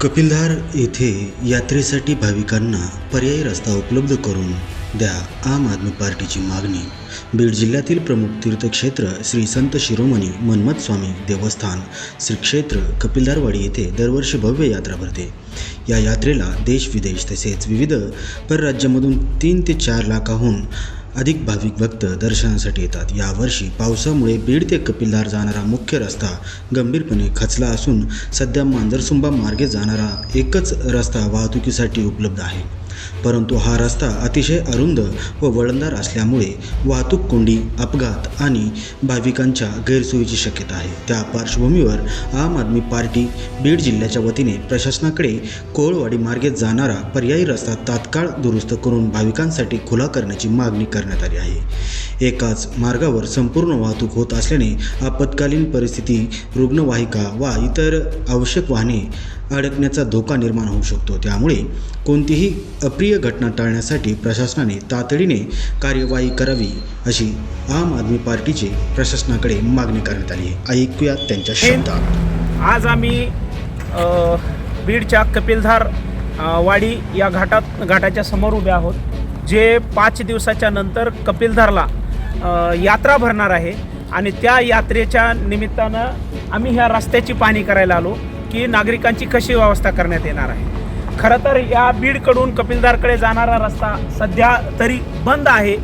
कपिलधार येथे यात्रेसाठी भाविकांना पर्यायी रस्ता उपलब्ध करून द्या आम आदमी पार्टीची मागणी. बीड जिल्ह्यातील प्रमुख तीर्थक्षेत्र श्री संत शिरोमणी मन्मथ स्वामी देवस्थान श्री क्षेत्र कपिलधारवाडी येथे दरवर्षी भव्य यात्रा भरते. या यात्रेला देश विदेश तसेच विविध परराज्यामधून तीन ते चार लाखाहून अधिक भाविक भक्त दर्शनासाठी येतात. यावर्षी पावसामुळे बीड ते कपिलधार जाणारा मुख्य रस्ता गंभीरपणे खचला असून सध्या मांजरसुंबा मार्गे जाणारा एकच रस्ता वाहतुकीसाठी उपलब्ध आहे. परंतु हा रस्ता अतिशय अरुंद व वळणदार असल्यामुळे वाहतूक कोंडी अपघात आणि भाविकांच्या गैरसोयीची शक्यता आहे. त्या पार्श्वभूमीवर आम आदमी पार्टी बीड जिल्ह्याच्या वतीने प्रशासनाकडे कोळवाडी मार्गे जाणारा पर्यायी रस्ता तात्काळ दुरुस्त करून भाविकांसाठी खुला करण्याची मागणी करण्यात आली आहे. एकाच मार्गावर संपूर्ण वाहतूक होत असल्याने आपत्कालीन परिस्थिती रुग्णवाहिका वा इतर आवश्यक वाहने अडकण्याचा धोका निर्माण होऊ शकतो. त्यामुळे कोणतीही अप्रिय घटना टाळण्यासाठी प्रशासनाने तातडीने कार्यवाही करावी अशी आम आदमी पार्टीची प्रशासनाकडे मागणी करण्यात आली आहे. ऐकूया त्यांच्या शब्दात. आज आम्ही बीडच्या कपिलधार वाडी या घाटात घाटाच्या समोर उभे आहोत जे पाच दिवसाच्या नंतर कपिलधारला यात्रा भरणार आहे. आणि त्या यात्रेच्या निमित्तानं आम्ही ह्या रस्त्याची पाहणी करायला आलो. की नागरिकांची कशी व्यवस्था करण्यात येणार आहे? खरं तर या बीडकडून कपिलधारकडे जाणारा रस्ता सध्या तरी बंद आहे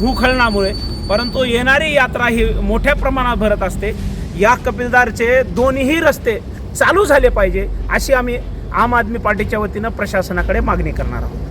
भूखलनामुळे. परंतु येणारी यात्रा ही मोठ्या प्रमाणात भरत असते. या कपिलदारचे दोन्ही रस्ते चालू झाले पाहिजे अशी आम्ही आम आदमी पार्टीच्या वतीनं प्रशासनाकडे मागणी करणार आहोत.